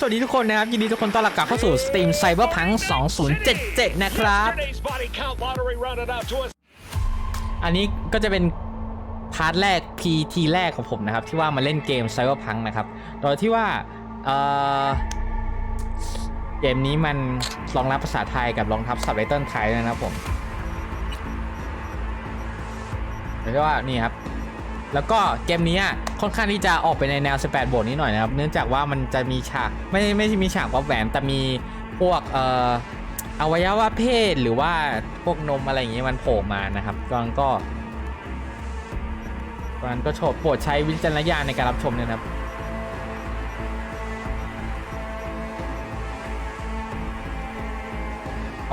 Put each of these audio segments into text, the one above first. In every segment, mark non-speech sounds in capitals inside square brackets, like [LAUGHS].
สวัสดีทุกคนนะครับ ยินดีทุกคนต้อนรับกลับเข้าสู่สตรีมไซเบอร์พัง2077 นะครับ อันนี้ก็จะเป็นพาร์ทแรก PT แรกของผมนะครับ ที่ว่ามาเล่นเกมไซเบอร์พังนะครับโดยที่ว่า เกมนี้มันรองรับภาษาไทยกับรองทับซับไตเติลไทย นะครับผมเรียว่านี่ครับแล้วก็เกมนี้ค่อนข้างที่จะออกไปในแนว18บทนิดหน่อยนะครับ เนื่องจากว่ามันจะมีฉากไม่ไม่มีฉากวับแหวนแต่มีพวกเอ่ออวัยวะเพศหรือว่าพวกนมอะไรอย่างงี้มันโผล่มานะครับก็ก็มันก็โชโปรดใช้วิจารณญาณในการรับชมเนี่ยนะครับ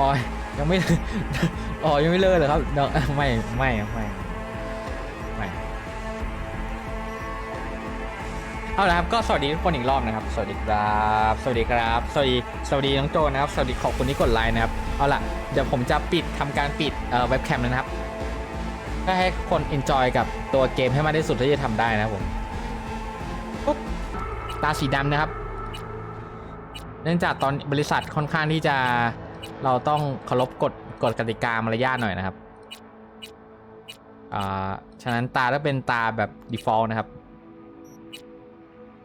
อ๋อยังไม่อ๋อยังไม่เลิกเหรอครับไม่ไม่ไม่เอาละครับก็สวัสดีทุกคนอีกรอบนะครับสวัสดีครับสวัสดีครับสวัสดีสวัสดีน้องโจนะครับ สวัสดีขอบคุณที่กดไลน์นะครับเอาล่ะเดี๋ยวผมจะปิดทำการปิดเว็บแคมนะครับเพื่อให้คนอินจอยกับตัวเกมให้มากที่สุดที่จะทำได้นะผมปุ๊บตาสีดำนะครับ เนื่องจากตอนบริษัทค่อนข้างที่จะเราต้องเคารพกฎกฎกติกามารยาทหน่อยนะครับอ่าฉะนั้นตาถ้าเป็นตาแบบ default นะครับ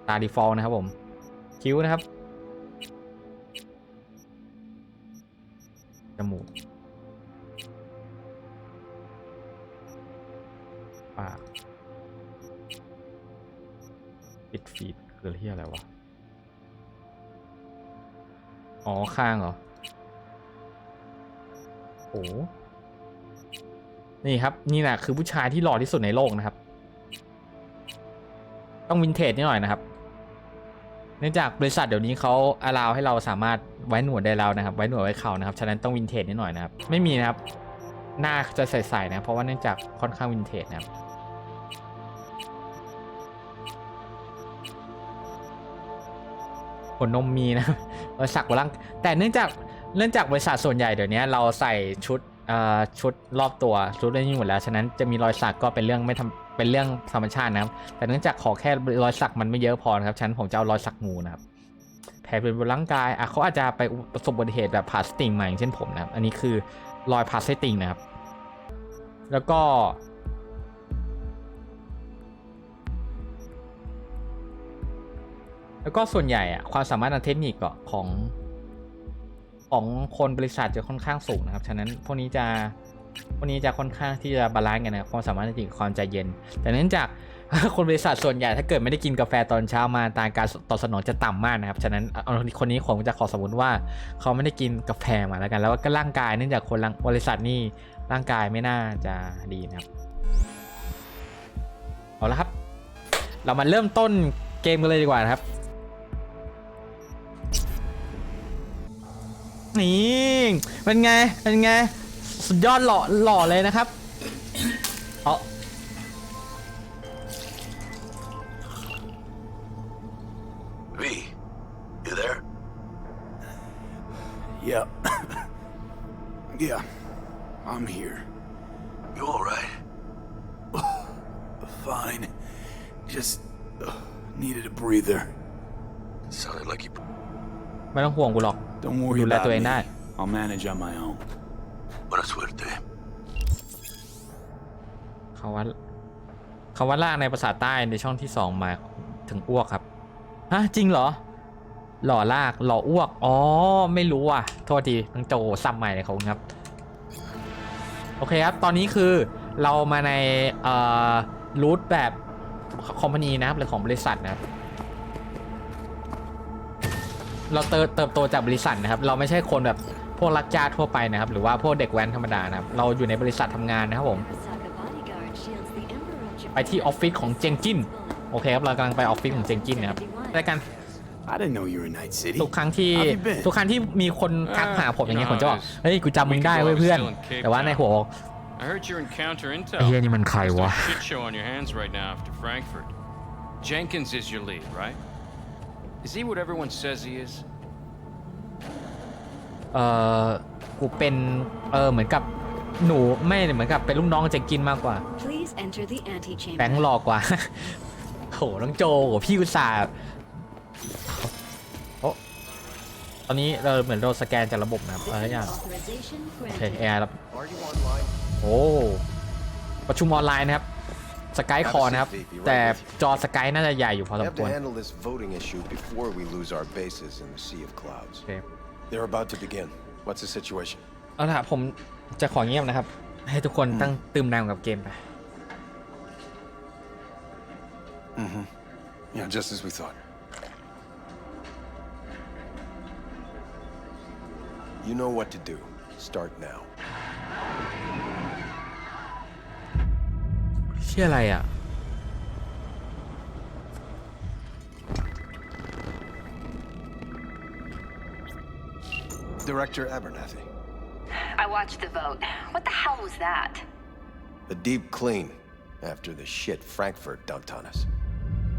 ตา ดีฟอลนะครับ ผม คิ้ว นะครับจมูกปากปิดฟีดคือเรียอะไรวะอ๋อ ข้างเหรอโอ้นี่ครับ นี่แหละคือผู้ชายที่หล่อที่สุดในโลกนะครับ ต้องวินเทจนิดหน่อยนะครับเนื่องจากบริษัทเดี๋ยวนี้เขาอราวให้เราสามารถไว้หนวดได้แล้วนะครับไว้หนวดไว้เข่านะครับฉะนั้นต้องวินเทจนิดหน่อยนะครับไม่มีนะครับหน้าจะใสๆนะเพราะว่าเนื่องจากค่อนข้างวินเทจนะครับผนนมมีนะบริษักบลังแต่เนื่องจากเนื่องจากบริษัทส่วนใหญ่เดี๋ยวนี้เราใส่ชุดชุดรอบตัวชุดเื่องยี่หมดแล้ว ฉะนั้นจะมีรอยสักก็เป็นเรื่องไม่ทำเป็นเรื่องธรรมชาตินะครับแต่เนื่องจากขอแค่รอยสักมันไม่เยอะพอครับฉันผมจะเอารอยสักงูนะครับแผลเป็นบนร่างกายอ่ะเขาอาจจะไปประสบอุบัติเหตุ แบบพ่าสติงมาอย่างเช่นผมนะครับอันนี้คือรอยพ่าสติงนะครับ แล้วก็ แล้วก็ส่วนใหญ่อะความสามารถทางเทคนิคของของคนบริษัทจะค่อนข้างสูงนะครับ ฉะนั้นพวกนี้จะพวกนี้จะค่อนข้างที่จะบาลานซ์กันนะความสามารถจริงความใจเย็น แต่เนื่องจากคนบริษัทส่วนใหญ่ถ้าเกิดไม่ได้กินกาแฟตอนเช้ามาตาการตอบสนองจะต่ำมากนะครับฉะนั้นคนนี้ผมจะขอสมมติว่า เขาไม่ได้กินกาแฟมาแล้วกัน แล้วก็ร่างกายเนื่องจากคนบริษัทนี่ร่างกายไม่น่าจะดีนะครับเอาละครับ เรามาเริ่มต้นเกมกันเลยดีกว่าครับนี่เป็นไงเป็นไงสุดยอดหล่อหล่อเลยนะครับเอาเยอะ Yeah, I'm here. You all right? Fine. Just uh, needed a breather. Sounded like you. ไม่ต้องห่วงกูหรอก Don't worry ดูแล about ตัวเองได้ me. I'll manage on my own. b u e a suerte. คำว่าคำว่าลากในภาษาใต้ในช่องที่สองมาถึงอ้วกครับฮะจริงเหรอ หล่อลากหล่ออ้วกอ๋อไม่รู้อ่ะโทษทีต้องโจซ้ำใหม่เลยครับครับโอเคครับ ตอนนี้คือเรามาในเอ่อรูทแบบคอมพานีนะครับหรือของบริษัทนะครับ เราเติบโตจากบริษัทนะครับ เราไม่ใช่คนแบบวกลักจ้าทั่วไปนะครับหรือว่าพวกเด็กแว้นธรรมดานะครับเราอยู่ในบริษัททำงานนะครับผมไปที่ออฟฟิศของเจงกินโอเคครับเรากำลังไปออฟฟิศของเจงกินนะครับได้กันทุกครั้งที่ทุกครั้งที่มีคนทักหาผมอย่างเงี้ยผมจะบอกเฮ้ยกูจำมึงได้เว้ยเพื่อน แต่ว่าในหัวไอ้เฮี้ยนี่มันใครวะ Jenkins is your lead, right? Is he what everyone says he is? เออกูเป็นเออเหมือนกับหนูไม่เหมือนกับเป็นลูกน้องจะกินมากกว่าแบงค์หลอกกว่าโหน้องโจโหพี่อุตส่าห์โอ้ตอนนี้เราเหมือนเราสแกนจากระบบนะครับอะไรอย่างโอเคแอร์ครับโอ้ประชุมออนไลน์นะครับสกายคอนะครับแต่จอสกายน่าจะใหญ่อยู่พอสมควรโอเค They're about to begin. What's the situation? เอาล่ะผมจะขอเงียบนะครับ ให้ทุกคนตั้งตื่มนำกับเกมไป Yeah, just as we thought. You know what to do. Start now. เชื่ออะไรอ่ะ Director Abernathy. I watched the vote. What the hell was that? A deep clean after the shit Frankfurt dumped on us.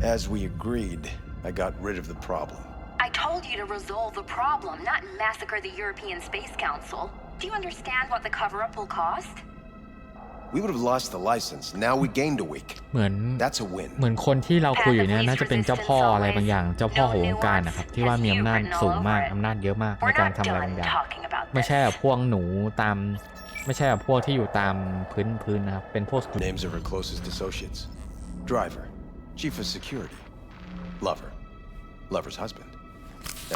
As we agreed, I got rid of the problem. I told you to resolve the problem, not massacre the European Space Council. Do you understand what the cover-up will cost? We would have lost the license. Now we gained a week. เหมือน That's a win. เหมือนคนที่เราคุยอยู่เนี่ยน่าจะเป็นเจ้าพ่ออะไรบางอย่างเจ้าพ่อของวงการนะครับที่ว่ามีอำนาจสูงมากอำนาจเยอะมากในการทำอะไรบางอย่างไม่ใช่แบบพวกหนูตามไม่ใช่แบบพวกที่อยู่ตามพื้นพื้นนะครับเป็นพวก Names of her closest associates driver, chief of security, lover, lover's husband.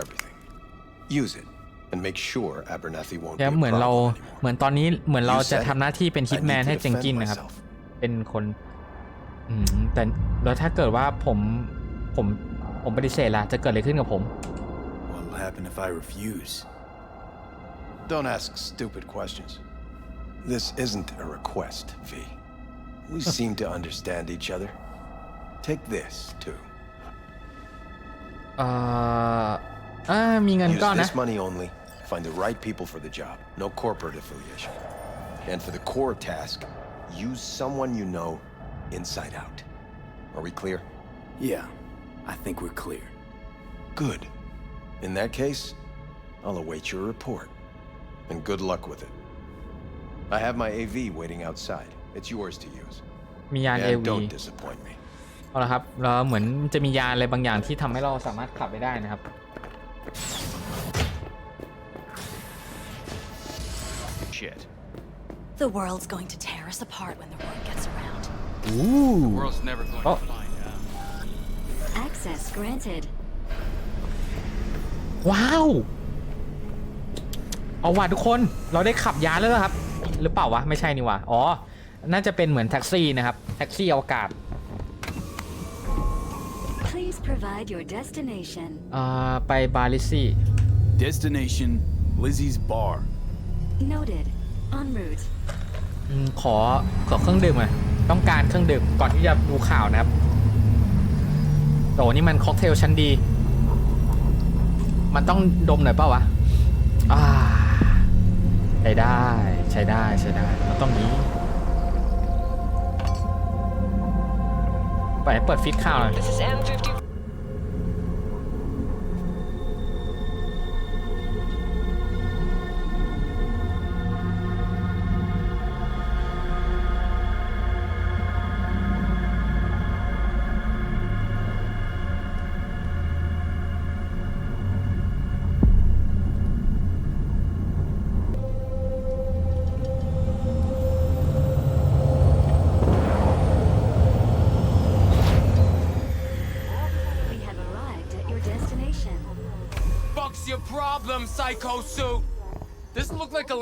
Everything. Use it. and make sure Abernathy won't แล้ be ว a เหมือนเรา problem เห anymore. มือนตอนนี้เหมือนเราจะทำหน้าที่เป็น I ฮิ need ตแมน to ให้เจง defend กินนะครับ myself. เป็นคนอืมแต่แล้วถ้าเกิดว่าผมผมผมปฏิเสธล่ะจะเกิดอะไรขึ้นกับผม What'll happen if I refuse? Don't ask stupid questions. This isn't a request, V. We seem to understand each other. Take this, too. เอ่ออ่ามีเงิน Use ก้อนนะ this money only Find the right people for the job, no corporate affiliation. And for the core task, use someone you know inside out. Are we clear? Yeah, I think we're clear. Good. In that case, I'll await your report. And good luck with it. I have my AV waiting outside. It's yours to use. มียานเอ And วี don't disappoint me. เอาละครับแล้วเหมือนจะมียานอะไรบางอย่างที่ทำให้เราสามารถขับไปได้นะครับ shit. The world's going to tear us apart when the word gets around. Ooh. The world's never going oh. to find out. Access granted. Wow. เอาว่ะทุกคนเราได้ขับยานแล้วครับ หรือเปล่าวะไม่ใช่นี่วะอ๋อน่าจะเป็นเหมือนแท็กซี่นะครับแท็กซี่อวกาศ Please provide your destination อ่าไปบาลิซี่ Destination Lizzie's bar Noted. En route. ขอขอเครื่องดื่มห่ะต้องการเครื่องดื่มก่อนที่จะดูข่าวนะครับโตนี่มันค็อกเทลชั้นดี มันต้องดมหน่อยเปล่าวะอ่าใช้ได้ใช้ได้ใช้ได้มันต้องนี้ไปเปิดฟิตข่าวหน่อย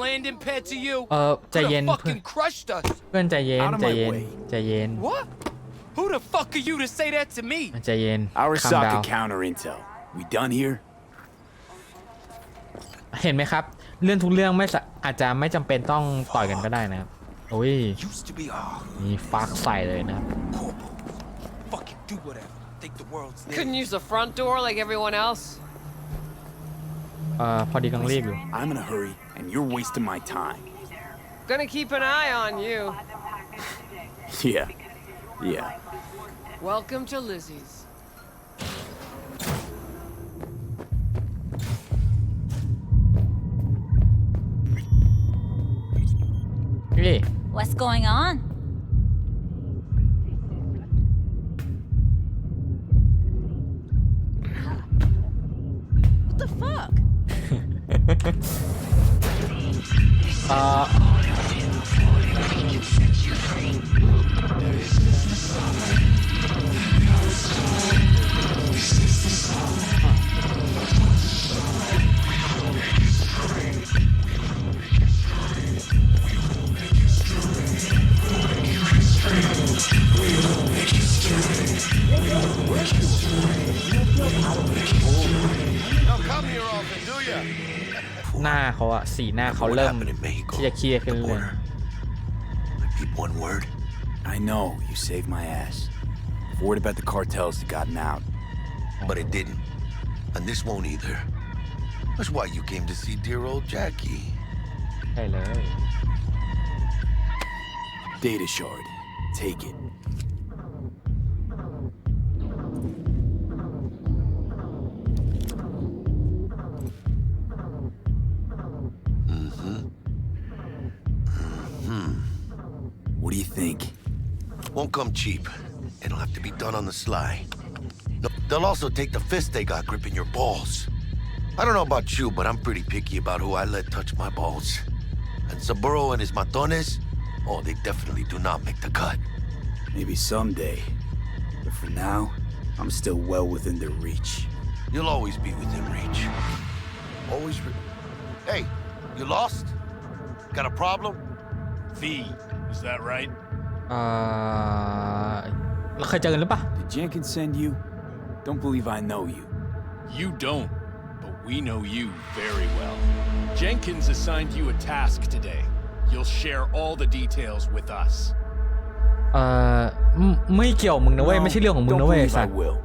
land i m p e d to you? เออใจเย็นเพื่อนใจเย็นใจเย็นใจเย็น What? Who the fuck are you to say that to me? ใจเย็น Our s o k a counter intel. We done here? เห็นไหมครับ เรื่องทุกเรื่องไม่อาจจะไม่จำเป็นต้องต่อยกันก็ได้นะครับ โอ้ย มีฟักใส่เลยนะครับ front door like everyone else? เอ่อพอดีกำลังรีบอยู่ and you're wasting my time. Gonna keep an eye on you. [LAUGHS] yeah. Yeah. Welcome to Lizzie's. Hey. What's going on? [LAUGHS] what the fuck? [LAUGHS] Uh, keep One word. I know you saved my ass. Worried about the cartels that gotten out, but it didn't, and this won't either. That's why you came to see dear old Jackie. Hello. Data shard. Take it. come cheap. It'll have to be done on the sly. No, they'll also take the fist they got gripping your balls. I don't know about you, but I'm pretty picky about who I let touch my balls. And Saburo and his matones, oh, they definitely do not make the cut. Maybe someday. But for now, I'm still well within their reach. You'll always be within reach. Always re Hey, you lost? Got a problem? Fee, is that right? Uh, Did Jenkins send you? Don't believe I know you. You don't, but we know you very well. Jenkins assigned you a task today. You'll share all the details with us. เอ่อไม่ไม่เกี่ยวมึงนะเว้ย uh, No, ไม่ใช่เรื่องของมึง don't นะเว้ยไอ้ believe สั will.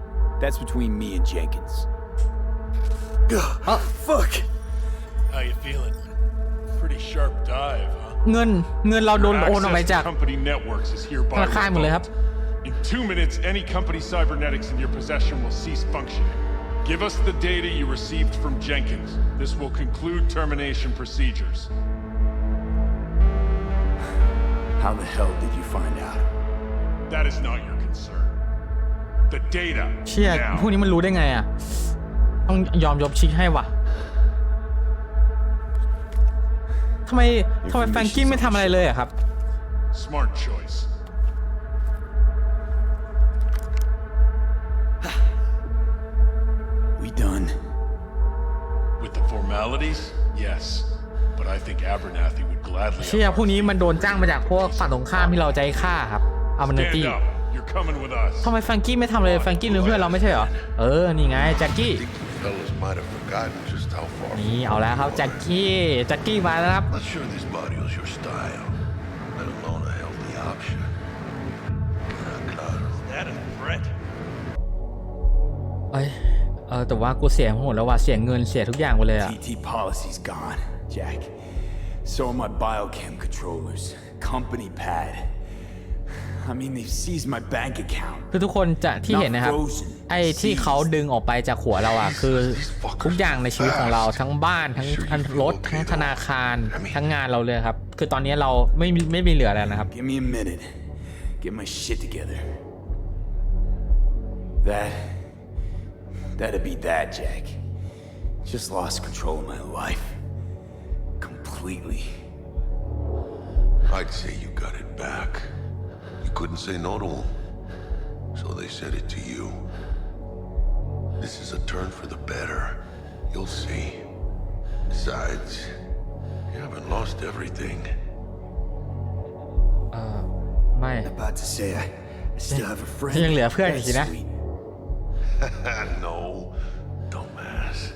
That's between me and Jenkins. Ah. Fuck! How you feeling? Pretty sharp dive, huh? เงินเงินเราโดนโอนออกไปจากธนาคารหมดเลยครับ In two minutes, any company cybernetics in your possession will cease functioning. Give us the data you received from Jenkins. This will conclude termination procedures. How the hell did you find out? That is not your concern. The data. เชี่ยพวกนี้มันรู้ได้ไงอ่ะต้องยอมยบชิคให้ว่ะำไมทำไมแฟรงกี้ไม่ทำอะไรเลยอะครับเชื่อพวกนี้มันโดนจ้างมาจากพวกฝั่งตรงข้ามที่เราใจฆ่าครับอามาเนตี้ทำไมแฟรงกี้ไม่ทำเลยแฟรงกี้เป็นเพื่อนเราไม่ใช่เหรอเออนี่ไงแจ็คกี้ fellas might have forgotten just how far. นี่เอาแล้วครับแจ็คกี้แจ็คกี้มาแล้วครับ Not sure this body was your style, let alone a healthy option. Ah, God. That a threat? เอ้ยเออแต่ว่ากูเสียหมดแล้วว่ะเสียเงินเสียทุกอย่างไปเลยอะ TT policy's gone, Jack. So are my biochem controllers, company pad, คือทุกคนจะที่เห็นนะครับไอ้ที่เขาดึงออกไปจากหัวเราอ่ะ คือทุกอย่างในชีวิตของเราทั้งบ้านทั้งรถ ทั้งธนาคารทั้งงานเราเลยครับ คือตอนนี้เราไม่ไม่มีเหลือแล้วนะครับ Get my shit together. That. That'd be that, Jack. Just lost control of my life. Completely. I'd say you got it back. couldn't say no to them. So they said it to you. This is a turn for the better. You'll see. Besides, you haven't lost everything. Uh, my. About to say I, still have a friend. sweet. [LAUGHS] no, dumbass.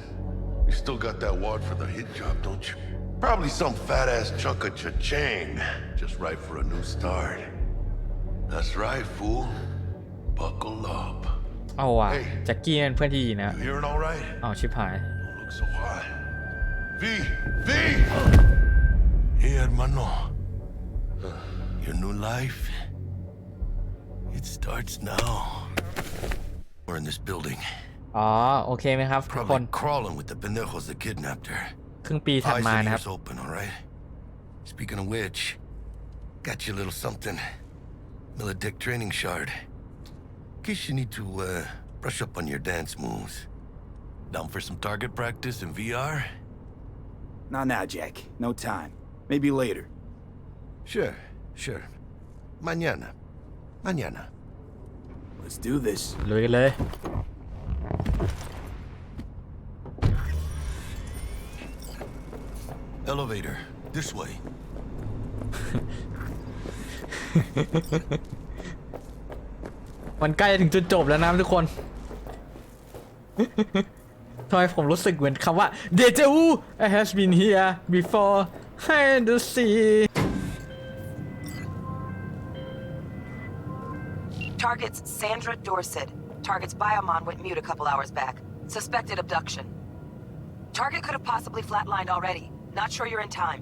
You still got that wad for the hit job, don't you? Probably some fat ass chunk of cha-ching, just right for a new start. That's right, fool. Buckle up. เอาว่ะแจ็คกี้เป็นเพื่อนที่ดีนะ oh, You hearing all right? เอาชิบหาย oh, Don't look so high. V, V. hermano. Your new life. It starts now. We're in this building. อ๋อโอเคไหมครับทุกคน ah, Probably crawling with the pendejos that kidnapped her. ครึ่งปีถัด open, all right? Speaking of which, got you a little something. Militech training shard. In case you need to, uh, brush up on your dance moves. Down for some target practice in VR? Not now, Jack. No time. Maybe later. Sure, sure. Mañana. Mañana. Let's do this. Luego Elevator. This way. [LAUGHS] [LAUGHS] มันใกล้ถึงจุดจบแล้วนะทุกคนทำไมผมรู้สึกเหมือนคำว่า [LAUGHS] Deja vu I has been here before and the sea Targets Sandra Dorset. Targets Biomon went mute a couple hours back. Suspected abduction. Target could have possibly flatlined already. Not sure you're in time.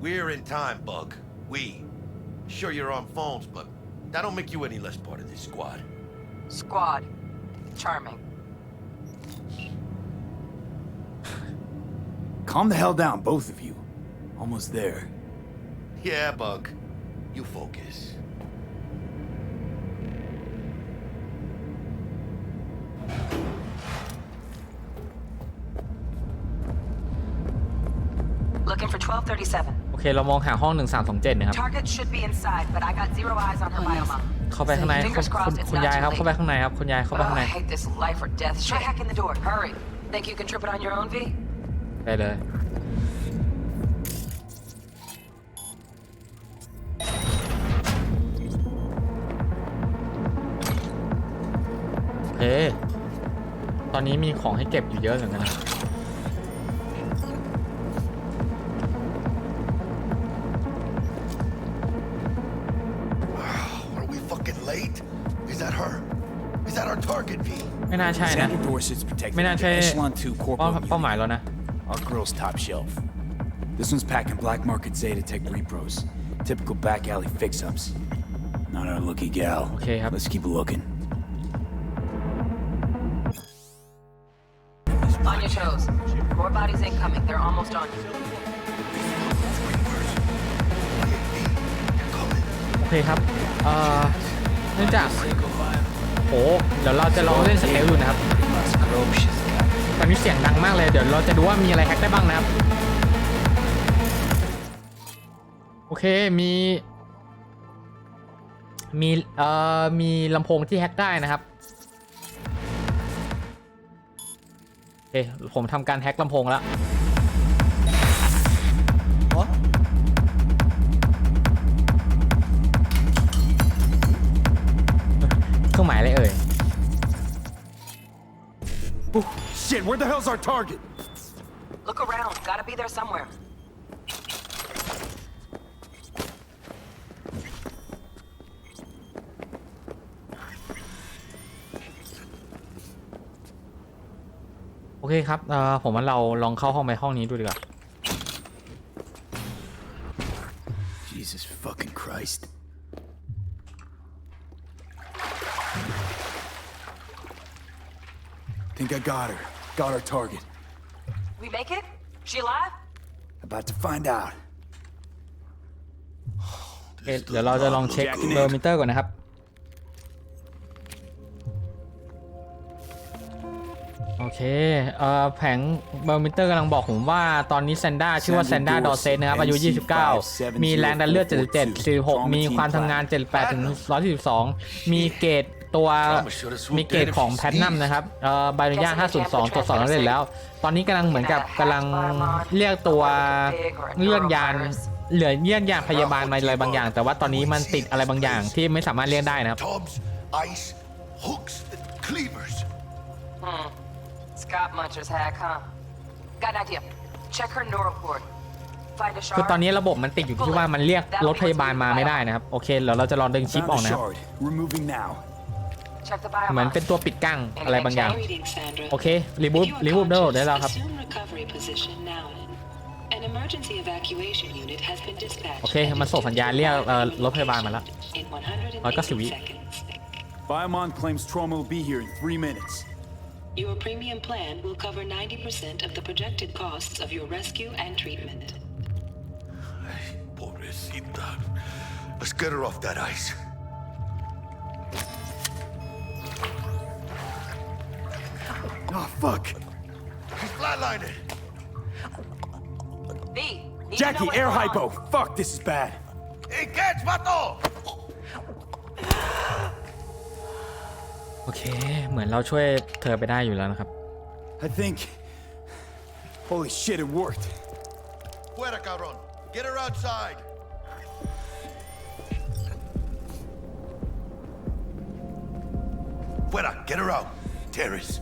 We're in time, Bug. We Sure, you're on phones, but that don't make you any less part of this squad. Squad. Charming. [SIGHS] Calm the hell down, both of you. Almost there. Yeah, Bug. You focus. Looking for 1237. โอเคเรามองหาห้องหนึ่งงสสามอเจ็ดนะครับเข้าไปข้างในคุณยายครับเข้าไปข้างในครับคุณยายเข้าไปข้างในไปเลยเฮ้ตอนนี้มีของให้เก็บอยู่เยอะเหมือนกันนะไม่น่าใช่นะไม่น่าใช่เป้าเป้าหมายแล้วนะ Our girl's top shelf. This one's packing black market Zeta Tech repros. Typical back alley fix-ups. Not our lucky gal. Okay, let's keep looking. On your toes. More bodies incoming. They're almost on you. โอเคครับเอ่อเนื่องจาก uh, โอหเดี๋ยวเราจะลองเล่นสเตลดูนะครับตอนนี้เสียงดังมากเลย เดี๋ยวเราจะดูว่า มีอะไรแฮกได้บ้างนะครับ โอเค มี มี เอ่อ มีลำโพงที่แฮกได้นะครับ โอเค ผมทำการแฮกลำโพงแล้วเครื่องหมายอะไรเอ่ย Shit, where the hell's our target? Look around. Gotta be there somewhere. โอเคครับเอ่อผมว่าเราลองเข้าห้องไปห้องนี้ดูดีกว่า Jesus fucking Christ. Think I got her. Got our target. We make it? She alive? About to find out. เดี๋ยวเราจะลองเช็คเบอร์มิเตอร์ก่อนนะครับโอเคเอ่อแผงเบอร์มิเตอร์กำลังบอกผมว่าตอนนี้แซนด้าชื่อว่าแซนด้าดอเซนนะครับอายุ29 มีแรงดันเลือด 77 46มีความทำงาน 78 ถึง142มีเกรดตัวมีเกตของแพทนัมนะครับเอ่อใบอนุญาต502ตรวจสอบแล้วเสร็จแล้ว ตอนนี้กำลังเหมือนกับกำลังเรียกตัวเลื่อนยานเหลือเลื่อนยานพยาบาลมาอะไรบางอย่าง แต่ว่าตอนนี้มันติดอะไรบางอย่างที่ไม่สามารถเรียกได้นะครับคือตอนนี้ระบบมันติดอยู่ที่ว่ามันเรียกรถพยาบาลมาไม่ได้นะครับ โอเคเดี๋ยวเราจะลองดึงชิปออกนะครับเหมือนเป็นตัวปิดกั้งอะไรบางอย่างโอเครีบูฟรีบูฟได้หมดได้แล้วครับโอเคมันส่งสัญญาณเรียกรถพยาบาลมาแล้วร้อยเก้าสิบวิ Biomon claims trauma will be here in three minutes. Your premium plan will cover 90% of the projected costs of your rescue and treatment. Pobrecita. Let's get her off that ice. fuck? He's flatlining. V. Jackie, air hypo. Fuck, this is bad. Engage, Vato! โอเค I think. Holy shit, it worked. Fuera, cabrón. Get her outside. Fuera, get her out. Terrace.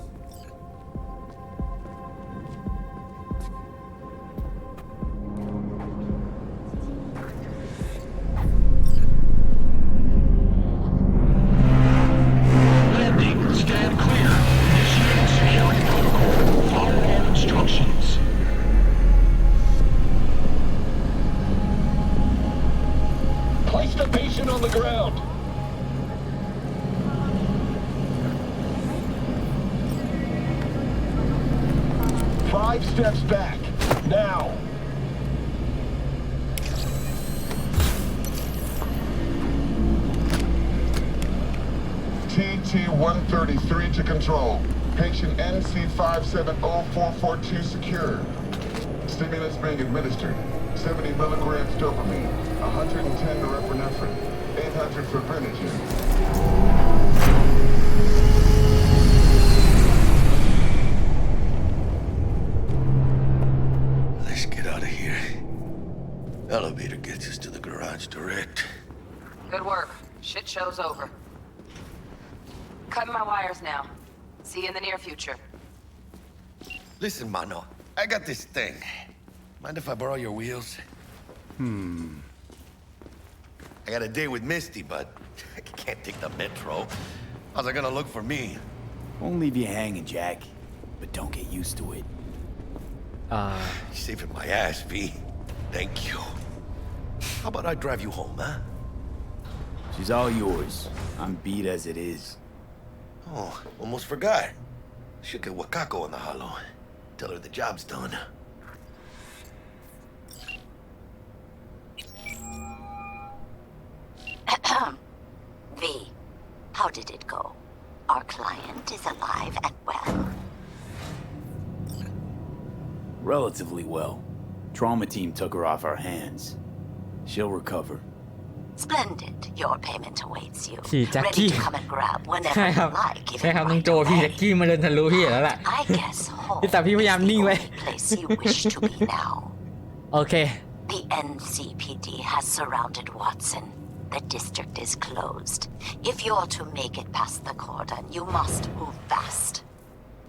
control. Patient NC570442 secure. Stimulus being administered. 70 milligrams dopamine, 110 norepinephrine, 800 for Renogen. Let's get out of here. Elevator gets us to the garage direct. Good work. Shit show's over. Cutting my wires now. See you in the near future. Listen, Mano. I got this thing. Mind if I borrow your wheels? Hmm. I got a date with Misty, but [LAUGHS] I can't take the metro. How's it gonna look for me? Won't leave you hanging, Jack. But don't get used to it. Uh... [SIGHS] You're saving my ass, V. Thank you. How about I drive you home, huh? She's all yours. I'm beat as it is. Oh, almost forgot. Should get Wakako on the hollow. Tell her the job's done. [CLEARS THROAT] v, how did it go? Our client is alive and well. Relatively well. Trauma team took her off our hands. She'll recover. Splendid. Your payment awaits you. Ready to come and grab whenever [LAUGHS] you like. if you I guess [LAUGHS] the place you wish to be [LAUGHS] now. The NCPD has surrounded Watson. The district is closed. If you're to make it past the cordon, you must move fast.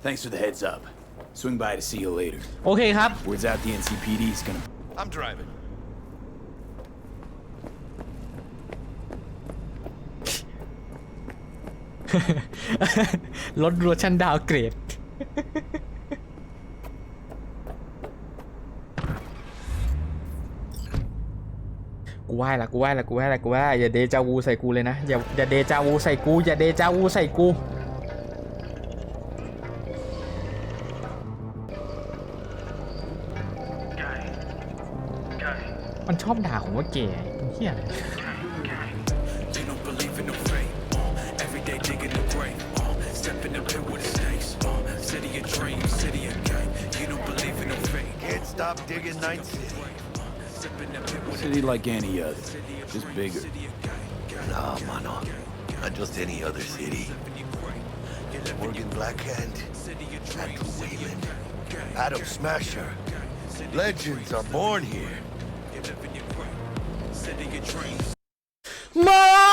Thanks for the heads up. Swing by to see you later. hop. Words out the NCPD's gonna I'm driving. ลดรัวชั้นดาวเกรด กูไหว้ละกูไหว้ละกูไหว้ละกูไหว้อย่าเดจาวูใส่กูเลยนะอย่าอย่าเดจาวูใส่กูอย่าเดจาวูใส่กูมันชอบด่าผมว่าเก๋เฮียอะไร stop digging Night City. like any other, just bigger. Nah, mano. Not just any other city. Morgan Blackhand, Andrew Whalen, Adam Smasher. Legends are born here. Mom!